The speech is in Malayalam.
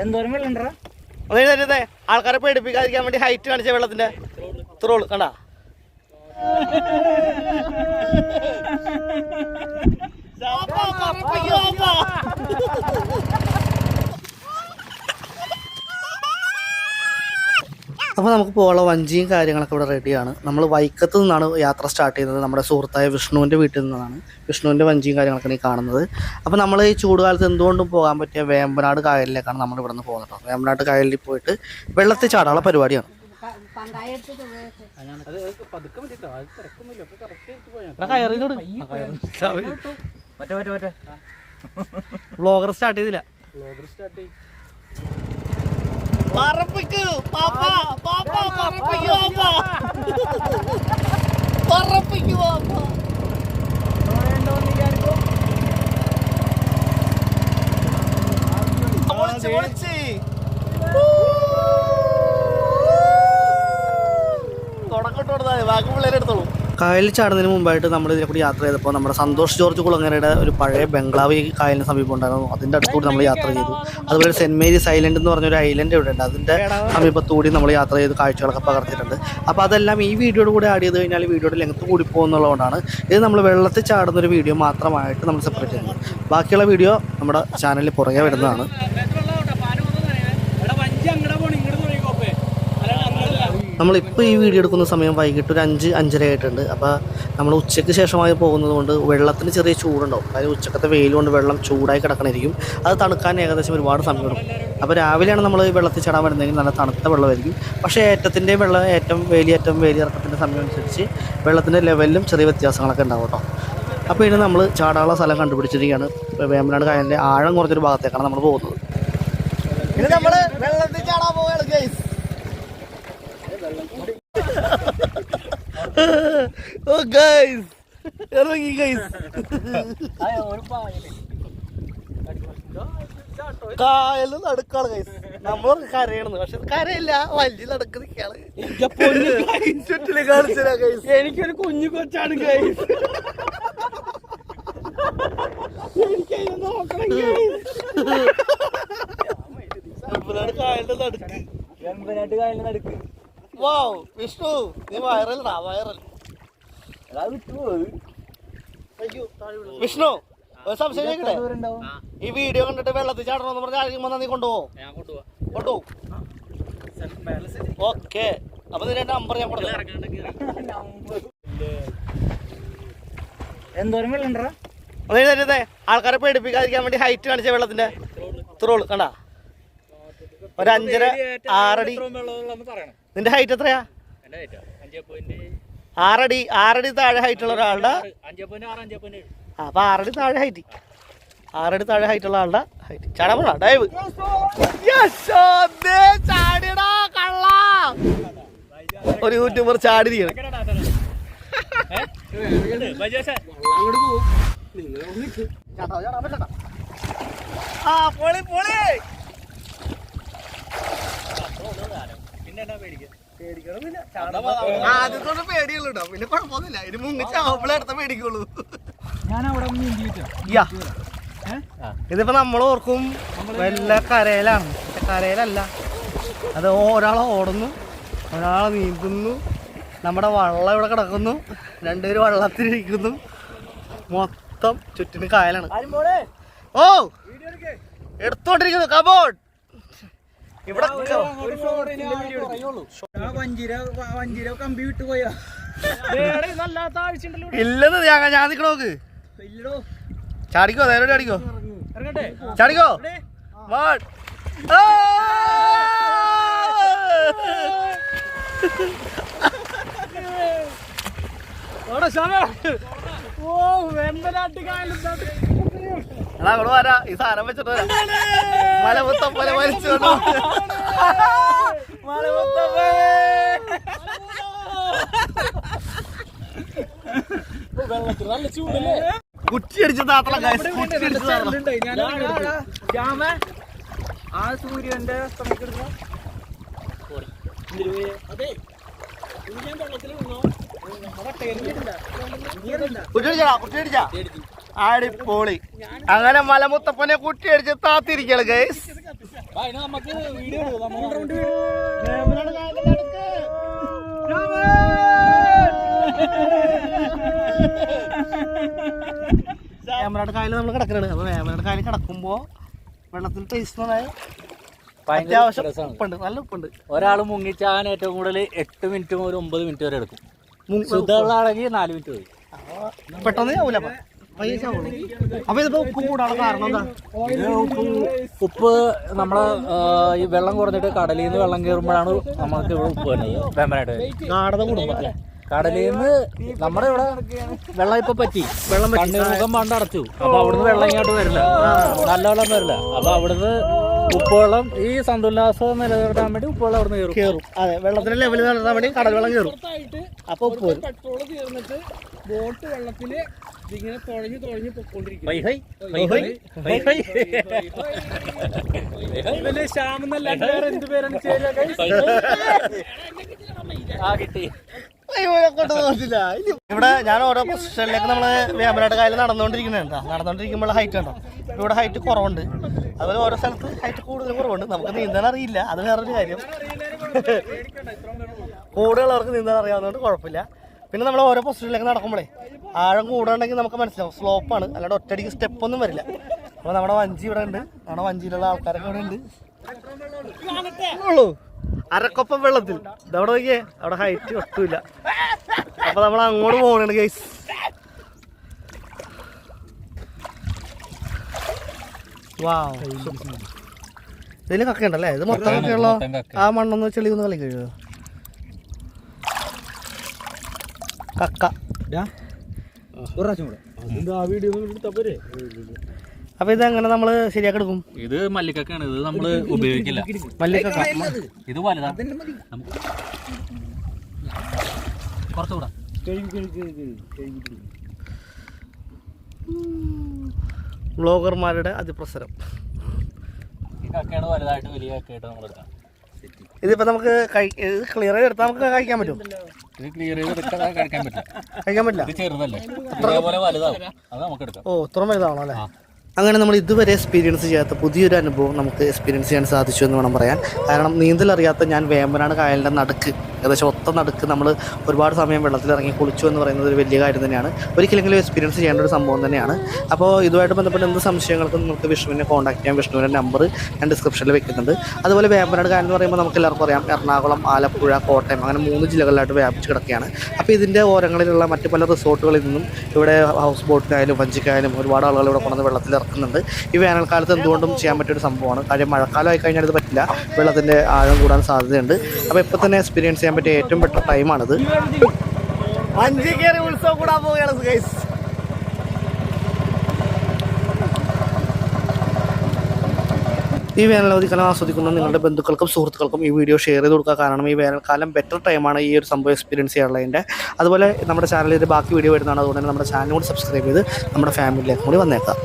എന്തോരം വെള്ളം ഉണ്ടോ അതെ ആൾക്കാരെ പേടിപ്പിക്കാതിരിക്കാൻ വേണ്ടി ഹൈറ്റ് കാണിച്ച വെള്ളത്തിന്റെ ത്രോൾ കണ്ടാ? അപ്പോൾ നമുക്ക് പോകാനുള്ള വഞ്ചിയും കാര്യങ്ങളൊക്കെ ഇവിടെ റെഡിയാണ് നമ്മൾ വൈക്കത്ത് നിന്നാണ് യാത്ര സ്റ്റാർട്ട് ചെയ്യുന്നത്. നമ്മുടെ സുഹൃത്തായ വിഷ്ണുവിന്റെ വീട്ടിൽ നിന്നാണ്. വിഷ്ണുവിന്റെ വഞ്ചിയും കാര്യങ്ങളൊക്കെ ഈ കാണുന്നത്. അപ്പോൾ നമ്മൾ ഈ ചൂട് കാലത്ത് എന്തുകൊണ്ടും പോകാൻ പറ്റിയ വേമ്പനാട് കായലിലേക്കാണ് നമ്മൾ ഇവിടെ നിന്ന് പോകുന്നത് കേട്ടോ. വേമ്പനാട് കായലിൽ പോയിട്ട് വെള്ളത്തിൽ ചാടാനുള്ള പരിപാടിയാണ്. മറ്റേ മറ്റേ മറ്റേ. വ്ളോഗർ സ്റ്റാർട്ട് ചെയ്തില്ല. പറപ്പിക്കൂ. പാപ്പ പാപ്പ പറപ്പിക്കൂ പാപ്പ. പറപ്പിക്കൂ പാപ്പ. പൊളിച്ച് പൊളിച്ച് തുടക്കട്ട് കൊടുത്താൽ ബാക്കി പിള്ളേരെ എടുത്തോളൂ. കായലിൽ ചാടുന്നതിന് മുമ്പായിട്ട് നമ്മൾ ഇതിനെ കൂടി യാത്ര ചെയ്തപ്പോൾ നമ്മുടെ സന്തോഷ് ജോർജ് കുളങ്ങരയുടെ ഒരു പഴയ ബംഗ്ലാവ് ഈ കായലിന് സമീപം ഉണ്ടായിരുന്നു. അതിന്റെ അടുത്തുകൂടി നമ്മൾ യാത്ര ചെയ്തു. അതുപോലെ സെന്റ് മേരീസ് ഐലൻഡ് എന്ന് പറഞ്ഞൊരു ഐലൻഡ് ഇവിടെ ഉണ്ട്. അതിന്റെ സമീപത്തുകൂടി നമ്മൾ യാത്ര ചെയ്ത് കാഴ്ചകളൊക്കെ പകർത്തിയിട്ടുണ്ട്. അപ്പോൾ അതെല്ലാം ഈ വീഡിയോയുടെ കൂടെ ആഡ് ചെയ്ത് കഴിഞ്ഞാൽ വീഡിയോയുടെ ലെങ്ത് കൂടി പോകുന്നുള്ളതുകൊണ്ടാണ് ഇത് നമ്മൾ വെള്ളത്തിൽ ചാടുന്നൊരു വീഡിയോ മാത്രമായിട്ട് നമ്മൾ സെപ്പറേറ്റ് ചെയ്യുന്നത്. ബാക്കിയുള്ള വീഡിയോ നമ്മുടെ ചാനലിൽ പുറകെ വരുന്നതാണ്. നമ്മളിപ്പോൾ ഈ വീഡിയോ എടുക്കുന്ന സമയം വൈകിട്ട് ഒരു അഞ്ച് അഞ്ചര ആയിട്ടുണ്ട്. അപ്പോൾ നമ്മൾ ഉച്ചയ്ക്ക് ശേഷമായി പോകുന്നത് കൊണ്ട് വെള്ളത്തിന് ചെറിയ ചൂടുണ്ടാവും. അതായത് ഉച്ചക്കത്തെ വെയിൽ കൊണ്ട് വെള്ളം ചൂടായി കിടക്കണമായിരിക്കും അത് തണുക്കാൻ ഏകദേശം ഒരുപാട് സമയം എടുക്കും. അപ്പോൾ രാവിലെയാണ് നമ്മൾ വെള്ളത്തിൽ ചടാൻ വരുന്നതെങ്കിൽ നല്ല തണുത്ത വെള്ളമായിരിക്കും. പക്ഷേ ഏറ്റത്തിന്റെ വെള്ളം ഏറ്റവും വേലിയേറ്റം വേലിയിറക്കത്തിന്റെ സമയം അനുസരിച്ച് വെള്ളത്തിന്റെ ലെവലിലും ചെറിയ വ്യത്യാസങ്ങളൊക്കെ ഉണ്ടാവും കേട്ടോ. അപ്പോൾ ഇനി നമ്മൾ ചാടാനുള്ള സ്ഥലം കണ്ടുപിടിച്ചിരിക്കുകയാണ്. വേമ്പനാട് കായലിന്റെ ആഴം കുറച്ചൊരു ഭാഗത്തേക്കാണ് നമ്മൾ പോകുന്നത്. ഇനി നമ്മൾ വെള്ളത്തിൽ ചാടാൻ പോവുകയാണ് ഗൈസ് ഓ ഗൈസ് ഇറങ്ങി ഗൈസ് കായൽ നടുക്കാണ് ഗൈസ് നമ്മൾ കരയണെന്ന് പക്ഷെ കരയില്ല. വലിയ നടുക്ക് നിൽക്കാണ് ചുറ്റിൽ കാണിച്ചാ ഗൈസ് എനിക്കൊരു കുഞ്ഞു കൊച്ചാണ് ഗൈസ് എനിക്കതിനെ നോക്കണം കായലിന്റെ നടുക്ക്. വെമ്പനാട്ട് കായലിന് നടുക്ക്. വാവ് വിഷ്ണു നീ വൈറൽടാ വൈറൽ വിഷ്ണു ഒരു സംശയം ചോദിക്കട്ടെ? ഈ വീഡിയോ കണ്ടിട്ട് വെള്ളത്തിൽ ചാടണമെന്ന് പറഞ്ഞാൽ ആരെങ്കിലും വന്നാൽ നീ കൊണ്ടുപോകും കൊണ്ടുപോകും ഓക്കെ. അപ്പൊ നിന്റെ നമ്പർ ഞാൻ കൊടുത്തു എന്തോരം വെള്ളം ഉണ്ടോ അതെ ആൾക്കാരെ പേടിപ്പിക്കാതിരിക്കാൻ വേണ്ടി ഹൈറ്റ് കാണിച്ച വെള്ളത്തിന്റെ ത്രോൾ കണ്ടാ? ഒരു അഞ്ചര ആറടി. നിന്റെ ഹൈറ്റ് എത്രയാ? ആറടി ആറടി താഴെ ഹൈറ്റ് ഉള്ള ഒരാളുടെ? ആ, അപ്പൊ ആറടി താഴെ ഹൈറ്റ് ആറടി താഴെ ഹൈറ്റ് ഉള്ള ആളുടെ ഹൈറ്റ് ചാടാൻ പോണ? ഡൈവ് ചാടിയടാ കള്ള. ഒരു യൂട്യൂബർ ചാടിയിരിക്കണം. ആ പൊളി പൊളി. ആദ്യത്തോടെ പേടിയുള്ളൂ കേട്ടോ പിന്നെ കുഴപ്പമൊന്നുമില്ല. മുങ്ങി ചാവുമ്പോഴേ അടുത്ത പേടിക്കുള്ളൂ. ഞാൻ അവിടെ ഇതിപ്പോ നമ്മൾ ഓർക്കും വല്ല കരയിലാണ്. കരയിലല്ല. അത് ഒരാൾ ഓടുന്നു ഒരാൾ നീന്തുന്നു. നമ്മുടെ വള്ളം ഇവിടെ കിടക്കുന്നു. രണ്ടുപേര് വള്ളത്തിലിരിക്കുന്നു. മൊത്തം ചുറ്റിന് കായലാണ്. ഓ! എടുത്തോണ്ടിരിക്കുന്നു. കബോർഡ് ഇവിടെ വഞ്ചിര വഞ്ചിര കമ്പി വിട്ടു പോയാ. ഇല്ലെന്ന് ഞാൻ ഞാൻ നിക്കണോക്ക് ഇല്ലടോ. ചാടിക്കോ നേരെ ചാടിക്കോ. ഇറങ്ങട്ടെ. ചാടിക്കോ. വൺ ഓ എടാ അങ്ങോട്ട് വരാ. ഈ സാധനം വെച്ചിട്ട് വരാം. മല മൊത്തം പോലെ വലിച്ചു വെള്ളത്തിൽ നല്ല ചൂടല്ലേ കുറ്റി അടിച്ച് താത്തള ആ സൂര്യന്റെ അസ്തമിക്കുന്ന അതെ ഞാൻ വെള്ളത്തിൽ നിന്നോ? അടിച്ചാ ആടിപ്പോളി അങ്ങനെ മലമുത്തപ്പനെ കുട്ടിയടിച്ച് അടിച്ച് താത്തിരിക്കൽ ഗൈസ് നമുക്ക് വീഡിയോ റൗണ്ട് വേമ്പനാട് കായൽ നമ്മൾ കിടക്കണത് അപ്പോൾ വേമനാട് കായൽ കിടക്കുമ്പോൾ വെള്ളത്തിൽ ടേസ്റ്റ് നന്നായി. അത്യാവശ്യം ഉപ്പുണ്ട്. നല്ല ഉപ്പുണ്ട്. ഒരാൾ മുങ്ങിച്ചാൻ ഏറ്റവും കൂടുതൽ എട്ട് മിനിറ്റ് മുതൽ ഒമ്പത് മിനിറ്റ് വരെ എടുക്കും. നാല് മിനിറ്റ് പെട്ടെന്ന് ആവൂല. അപ്പൊ. ഇതിപ്പോ ഉപ്പ് കൂടാനുള്ള കാരണം എന്താ? ഇത് ഉപ്പ് ഉപ്പ് നമ്മൾ ഈ വെള്ളം കുറഞ്ഞിട്ട് കടലിൽ നിന്ന് വെള്ളം കയറുമ്പോഴാണ് നമുക്ക് ഇവിടെ ഉപ്പ് വരുന്നത് കടലിൽ നിന്ന് നമ്മുടെ ഇവിടെ വെള്ളം ഇപ്പൊ പറ്റി. വെള്ളം കണ്ണീർമുഖം പണ്ട് അടച്ചു. അപ്പൊ അവിടുന്ന് വെള്ളം ഇങ്ങോട്ട് വരില്ല. നല്ല വെള്ളം വരില്ല. അപ്പൊ അവിടുന്ന് ഉപ്പുവെള്ളം ഈ സന്തുല്ലാസം നിലനിർത്താൻ വേണ്ടി ഉപ്പുവെള്ളം അവിടുന്ന് കയറും. അതെ വെള്ളത്തിന്റെ ലെവൽ നിലനിർത്താൻ വേണ്ടി കടൽ വെള്ളം കേറും അപ്പൊ ഉപ്പ് വരും പെട്രോൾ തീർന്നിട്ട് ബോട്ട് വെള്ളത്തിൽ ഇങ്ങനെ തുഴഞ്ഞു തുഴഞ്ഞു പൊക്കോണ്ടിരിക്കും hi hi hi hi hi hi ഇവന്റെ ശ്യാം എന്നല്ലാണ്ട് വേറെ എന്ത് പേരാണ് ആ കിട്ടി. ഇവിടെ ഞാൻ ഓരോ പൊസിഷനിലേക്ക് നമ്മൾ വേമ്പനാട് കായൽ നടന്നുകൊണ്ടിരിക്കുന്നത് എന്താ നടന്നുകൊണ്ടിരിക്കുമ്പോൾ ഹൈറ്റ് ഉണ്ടോ? ഇവിടെ ഹൈറ്റ് കുറവുണ്ട്. അതുപോലെ ഓരോ സ്ഥലത്ത് ഹൈറ്റ് കൂടുതൽ കുറവുണ്ട്. നമുക്ക് നീന്താൻ അറിയില്ല. അത് വേറൊരു കാര്യം. കൂടുതലുള്ളവർക്ക് നീന്താൻ അറിയാവുന്നതുകൊണ്ട് കുഴപ്പമില്ല. പിന്നെ നമ്മൾ ഓരോ പൊസിഷനിലേക്ക് നടക്കുമ്പോഴേ ആഴം കൂടുണ്ടെങ്കിൽ നമുക്ക് മനസ്സിലാവും. സ്ലോപ്പാണ് അല്ലാണ്ട് ഒറ്റയടിക്ക് സ്റ്റെപ്പ് ഒന്നും വരില്ല. അപ്പോൾ നമ്മുടെ വഞ്ചി ഇവിടെ ഉണ്ട്. നമ്മുടെ വഞ്ചിയിലുള്ള ആൾക്കാരൊക്കെ ഇവിടെ ഉണ്ട്. അരക്കൊപ്പം വെള്ളത്തിൽ. ഇതവിടെ നോക്കിയേ അവിടെ ഹൈറ്റ് ഒട്ടുമില്ല. അപ്പോൾ നമ്മൾ അങ്ങോട്ട് പോകണുണ്ട് ഗൈസ് ഇതിൽ കക്ക ഉണ്ടല്ലേ ഇത് മൊത്തം കക്കയുള്ള. ആ മണ്ണൊന്ന് ചെളി ഒന്ന് കളി കഴിയോ? കക്ക. അപ്പൊ ഇത് എങ്ങനെ നമ്മൾ ശരിയാക്കി എടുക്കും ഇത് മല്ലിക്കക്കാണ് ഇത് നമ്മൾ ഉപയോഗിക്കില്ല. മല്ലിക്കക്ക. ഇത് വലുതാ. കുറച്ചുകൂടാ. ബ്ലോഗർമാരുടെ അതിപ്രസരം. ഈ കക്കയാണ് വലുതായിട്ട് വലിയ കക്കയായിട്ട് നമ്മൾ എടുക്കാം. ഇതിപ്പോ നമുക്ക് ക്ലിയർ ചെയ്ത് എടുത്താൽ നമുക്ക് കഴിക്കാൻ പറ്റും. ഇത് ക്ലിയർ ചെയ്ത് എടുക്കാൻ കഴിക്കാൻ പറ്റില്ല കഴിക്കാൻ പറ്റില്ല? ഇത് ചെറുതല്ലേ? ഇതേപോലെ വലുതാവും. അത് നമുക്ക് എടുക്കാം. ഓ ഇത്ര വലുതാണോ അല്ലേ? അങ്ങനെ നമ്മൾ ഇതുവരെ എക്സ്പീരിയൻസ് ചെയ്യാത്ത പുതിയൊരു അനുഭവം നമുക്ക് എക്സ്പീരിയൻസ് ചെയ്യാൻ സാധിച്ചു എന്ന് വേണം പറയാൻ. കാരണം നീന്തൽ അറിയാത്ത ഞാൻ വേമ്പനാട് കായലിന്റെ നടുക്ക് ഏകദേശം ഒത്ത നടുക്ക് നമ്മൾ ഒരുപാട് സമയം വെള്ളത്തിൽ ഇറങ്ങി കുളിച്ചു എന്ന് പറയുന്നത് ഒരു വലിയ കാര്യം തന്നെയാണ്. ഒരിക്കലെങ്കിലും എക്സ്പീരിയൻസ് ചെയ്യേണ്ട ഒരു സംഭവം തന്നെയാണ്. അപ്പോൾ ഇതുമായിട്ട് ബന്ധപ്പെട്ട് എന്ത് സംശയങ്ങൾക്കും നമുക്ക് വിഷ്ണുവിനെ കോൺടാക്ട് ചെയ്യാം. വിഷ്ണുവിന്റെ നമ്പർ ഞാൻ ഡിസ്ക്രിപ്ഷനിൽ വെക്കുന്നുണ്ട്. അതുപോലെ വേമ്പനാട് കാര്യം എന്ന് പറയുമ്പോൾ നമുക്ക് എല്ലാവർക്കും അറിയാം. എറണാകുളം ആലപ്പുഴ കോട്ടയം അങ്ങനെ മൂന്ന് ജില്ലകളിലായിട്ട് വ്യാപിച്ച് കിടക്കുകയാണ്. അപ്പോൾ ഇതിന്റെ ഓരങ്ങളിലുള്ള മറ്റ് പല റിസോർട്ടുകളിൽ നിന്നും ഇവിടെ ഹൗസ് ബോട്ടിനായാലും വഞ്ചിക്കായാലും ഒരുപാട് ആളുകൾ ഇവിടെ കൊണ്ടുവന്ന് വെള്ളത്തിൽ ഇറക്കുന്നുണ്ട്. ഈ വേനൽക്കാലത്ത് എന്തുകൊണ്ടും ചെയ്യാൻ പറ്റിയൊരു സംഭവമാണ്. കാര്യം മഴക്കാലം ആയി കഴിഞ്ഞാൽ ഇത് പറ്റില്ല. വെള്ളത്തിന്റെ ആഴം കൂടാൻ സാധ്യതയുണ്ട്. അപ്പോൾ ഇപ്പോൾ തന്നെ എക്സ്പീരിയൻസ് ചെയ്യാൻ പറ്റിയ ഏറ്റവും ബെറ്റർ ടൈമാണിത് വഞ്ചി കയറി ഉത്സവം കൂടാൻ പോവുകയാണ് ഗൈസ് ഈ വേനലവധിക്കാലം ആസ്വദിക്കുന്ന നിങ്ങളുടെ ബന്ധുക്കൾക്കും സുഹൃത്തുക്കൾക്കും ഈ വീഡിയോ ഷെയർ ചെയ്ത് കൊടുക്കുക. കാരണം ഈ വേനൽക്കാലം ബെറ്റർ ടൈമാണ് ഈ ഒരു സംഭവം എക്സ്പീരിയൻസ് ചെയ്യാനുള്ളതിന്റെ. അതുപോലെ നമ്മുടെ ചാനലിൽ ബാക്കി വീഡിയോ വരുന്നതാണ്. അതുകൊണ്ട് തന്നെ നമ്മുടെ ചാനൽ കൂടി സബ്സ്ക്രൈബ് ചെയ്ത് നമ്മുടെ ഫാമിലിയിലേക്ക് കൂടി വന്നേക്കാം